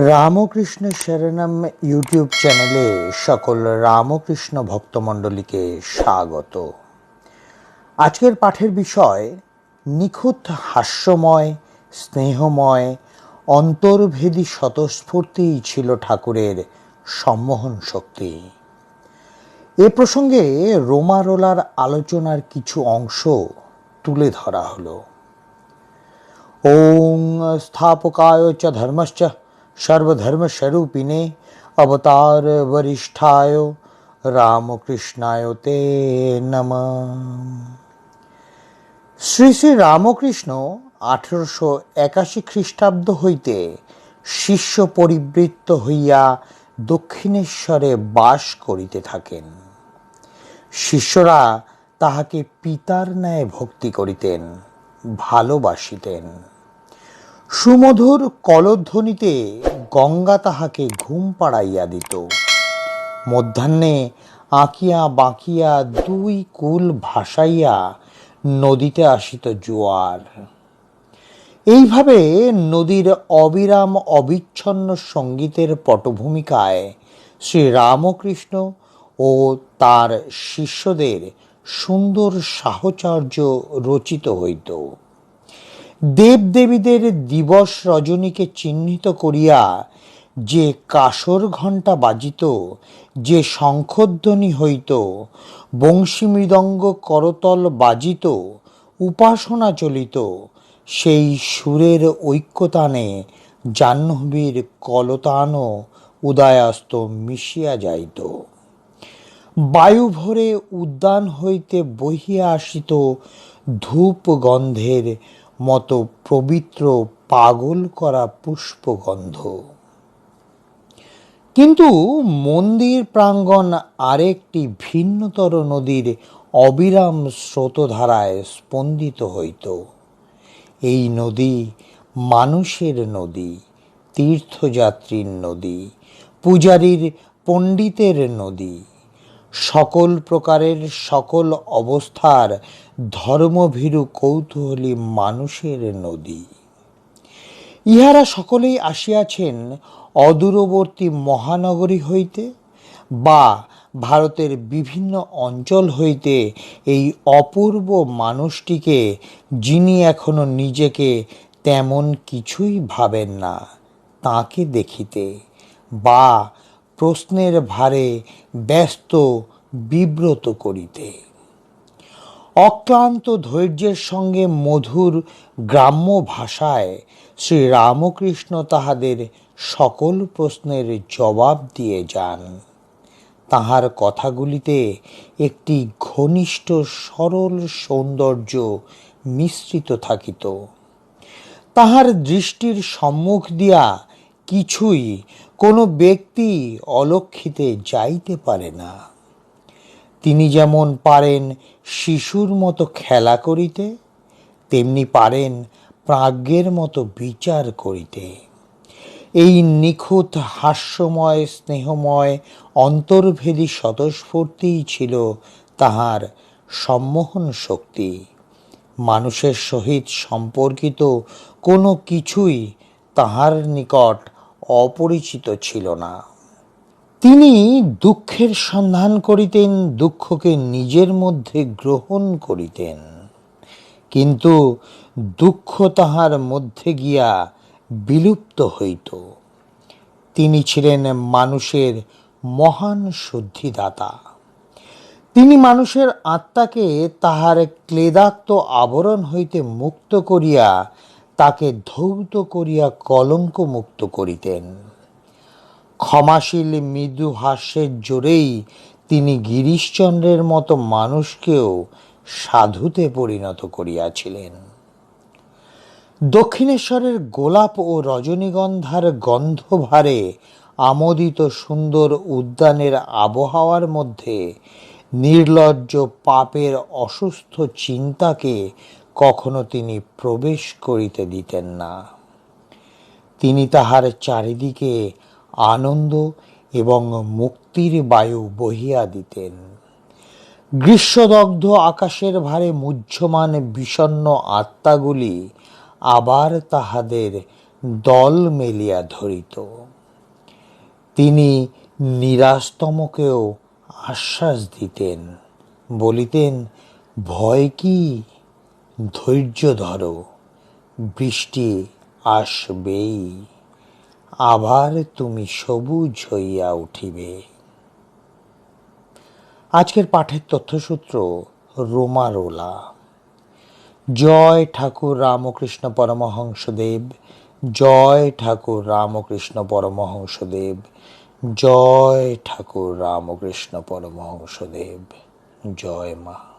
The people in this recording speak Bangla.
রামকৃষ্ণ শরণম ইউটিউব চ্যানেলে সকল রামকৃষ্ণ ভক্তমণ্ডলীকে স্বাগত। আজকের পাঠের বিষয়, নিখুঁত হাস্যময়, স্নেহময়, অন্তর্ভেদী স্বতঃস্ফূর্তিই ছিল ঠাকুরের সম্মোহন শক্তি। এ প্রসঙ্গে রোমারোলার আলোচনার কিছু অংশ তুলে ধরা হলো। ওং স্থাপকায় চ ধর্মশ্চ সর্বধর্মস্বরূপিণে অবতার বরিষ্ঠায় রামকৃষ্ণায় তে নম। শ্রী শ্রী রামকৃষ্ণ আঠেরোশো একাশি খ্রিস্টাব্দ হইতে শিষ্য পরিবৃত্ত হইয়া দক্ষিণেশ্বরে বাস করিতে থাকেন। শিষ্যরা তাহাকে পিতার ন্যায় ভক্তি করিতেন, ভালোবাসিতেন। সুমধুর কলধ্বনিতে গঙ্গা তাহাকে ঘুম পাড়াইয়া দিত। মধ্যাহ্নে আঁকিয়া বাঁকিয়া দুই কুল ভাসাইয়া নদীতে আসিত জোয়ার। এইভাবে নদীর অবিরাম অবিচ্ছন্ন সঙ্গীতের পটভূমিকায় শ্রী রামকৃষ্ণ ও তার শিষ্যদের সুন্দর সাহচর্য রচিত হইত। দেবদেবীদের দিবস রজনীকে চিহ্নিত করিয়া যে কাসর ঘণ্টা বাজিত, যে শঙ্খধ্বনি হইত বংশী মৃদঙ্গ করতল বাজিত, উপাসনা চলিত, সেই সুরের ঐক্যতানে জাহ্নবীর কলতানও উদয়াস্ত মিশিয়া যাইত। বায়ু ভরে উদ্যান হইতে বহিয়া আসিত ধূপ গন্ধের মতো পবিত্র পাগল করা পুষ্পগন্ধ। কিন্তু মন্দির প্রাঙ্গণ আরেকটি ভিন্নতর নদীর অবিরাম স্রোতধারায় স্পন্দিত হইত। এই নদী মানুষের নদী, তীর্থযাত্রীর নদী, পূজারীর পণ্ডিতের নদী সকল প্রকারের সকল অবস্থার ধর্মভীরু কৌতূহলী মানুষের নদী। ইহারা সকলেই আসিয়াছেন অদূরবর্তী মহানগরী হইতে বা ভারতের বিভিন্ন অঞ্চল হইতে এই অপূর্ব মানুষটিকে যিনি এখনও নিজেকে তেমন কিছুই ভাবেন না, তাকে দেখিতে বা প্রশ্নের ভারে ব্যস্ত বিব্রত করিতে। অক্লান্ত ধৈর্যের সঙ্গে মধুর গ্রাম্য ভাষায় শ্রী রামকৃষ্ণ তাহাদের সকল প্রশ্নের জবাব দিয়ে যান। তাহার কথাগুলিতে একটি ঘনিষ্ঠ সরল সৌন্দর্য মিশ্রিত থাকিত। তাহার দৃষ্টির সম্মুখ দিয়া কিছুই কোনো ব্যক্তি অলক্ষিতে যাইতে পারে না। তিনি যেমন পারেন শিশুর মতো খেলা করিতে, তেমনি পারেন প্রাজ্ঞের মতো বিচার করিতে। এই নিখুঁত হাস্যময়, স্নেহময়, অন্তর্ভেদী স্বতঃস্ফূর্তিই ছিল তাহার সম্মোহন শক্তি। মানুষের সহিত সম্পর্কিত কোনো কিছুই তাহার নিকট অপরিচিত ছিল না। তিনি দুঃখের সন্ধান করিতেন, দুঃখকে নিজের মধ্যে গ্রহণ করিতেন। কিন্তু দুঃখ তাহার মধ্যে গিয়া বিলুপ্ত হইত। তিনি ছিলেন মানুষের মহান শুদ্ধিদাতা। তিনি মানুষের আত্মাকে তাহার ক্লেদাক্ত আবরণ হইতে মুক্ত করিয়া তাকে ধৌত করিয়া কলঙ্ক মুক্ত করিতেন। ক্ষমাশীল মৃদু হাস্যের জোরেই তিনি গিরিশচন্দ্রের মতো মানুষকেও সাধুতে পরিণত করিয়াছিলেন। দক্ষিণেশ্বরের গোলাপ ও রজনীগন্ধার গন্ধভারে আমোদিত সুন্দর উদ্যানের আবহাওয়ার মধ্যে নির্লজ্জ পাপের অসুস্থ চিন্তাকে কখনো তিনি প্রবেশ করিতে দিতেন না। তিনি তাহার চারিদিকে আনন্দ এবং মুক্তির বায়ু বহিয়া দিতেন। গ্রীষ্মদগ্ধ আকাশের ভারে মুহ্যমান বিষণ্ন আত্মাগুলি আবার তাহাদের দল মেলিয়া ধরিত। তিনি নিরাস্তমকেও আশ্বাস দিতেন, বলিতেন, ভয় কি? ধৈর্য ধরো, বৃষ্টি আসবেই, আবার তুমি সবুজ হইয়া উঠিবে। আজকের পাঠের তথ্যসূত্র, রোমারোলা। জয় ঠাকুর রামকৃষ্ণ পরমহংসদেব, জয় ঠাকুর রামকৃষ্ণ পরমহংসদেব, জয় ঠাকুর রামকৃষ্ণ পরমহংসদেব। জয় মা।